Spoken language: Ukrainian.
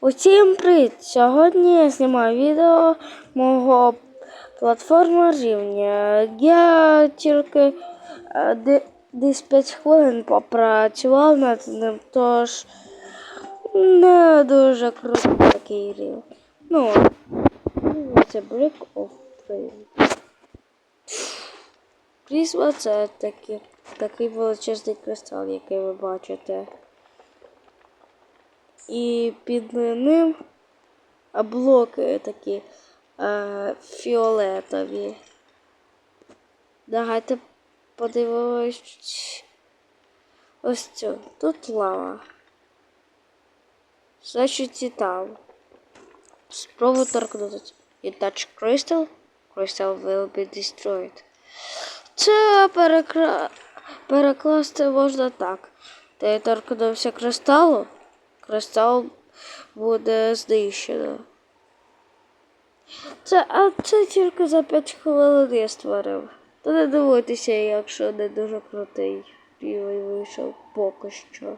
Усім привіт! Сьогодні я знімаю відео мого платформа рівня. Я тільки е, десь 5 хвилин попрацював над ним, тож не дуже крутий такий рівень. Ну, це Brick of Trail. Прізма це такі, такий величезний кристал, який ви бачите. І під ним блоки такі е, фіолетові. Давайте подивимось ось цю. Тут лава. Значить титан. Спробуй торкнутися. You touch crystal, crystal will be destroyed. Це перекра... перекласти можна так. Ти торкнувся кристалу, кристал буде знищено. Це, а це тільки за 5 хвилин я створив. То не дивуйтеся, якщо не дуже крутий рівень вийшов поки що.